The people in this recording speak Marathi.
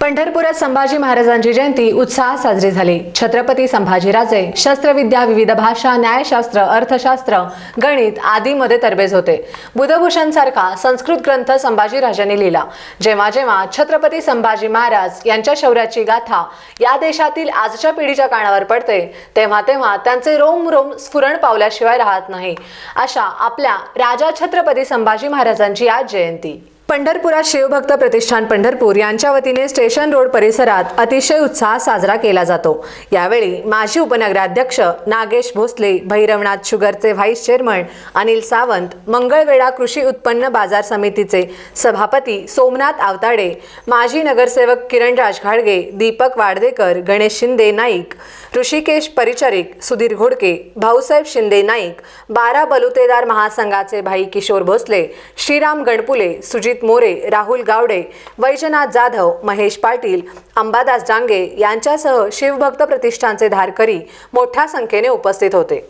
पंढरपुरात संभाजी महाराजांची जयंती उत्साहात साजरी झाली. छत्रपती संभाजीराजे शस्त्रविद्या विविध भाषा न्यायशास्त्र अर्थशास्त्र गणित आदीमध्ये तरबेज होते. बुधभूषण सारखा संस्कृत ग्रंथ संभाजीराजांनी लिहिला. जेव्हा जेव्हा छत्रपती संभाजी महाराज यांच्या शौर्याची गाथा या देशातील आजच्या पिढीच्या कानावर पडते तेव्हा तेव्हा त्यांचे रोम रोम स्फुरण पावल्याशिवाय राहत नाही. अशा आपल्या राजा छत्रपती संभाजी महाराजांची आज जयंती. पंढरपुरात शिवभक्त प्रतिष्ठान पंढरपूर यांच्या वतीने स्टेशन रोड परिसरात अतिशय उत्साह साजरा केला जातो. यावेळी माजी उपनगराध्यक्ष नागेश भोसले भैरवनाथ शुगरचे व्हाईस चेअरमन अनिल सावंत मंगळवेढा कृषी उत्पन्न बाजार समितीचे सभापती सोमनाथ आवताडे माजी नगरसेवक किरणराज घाडगे दीपक वाडदेकर गणेश शिंदे नाईक ऋषिकेश परिचारिक सुधीर घोडके भाऊसाहेब शिंदे नाईक बारा बलुतेदार महासंघाचे भाई किशोर भोसले श्रीराम गणपुले सुजित मोरे राहुल गावडे वैजनाथ जाधव महेश पाटील अंबादास डांगे यांच्यासह शिवभक्त प्रतिष्ठानचे धारकरी मोठ्या संख्येने उपस्थित होते.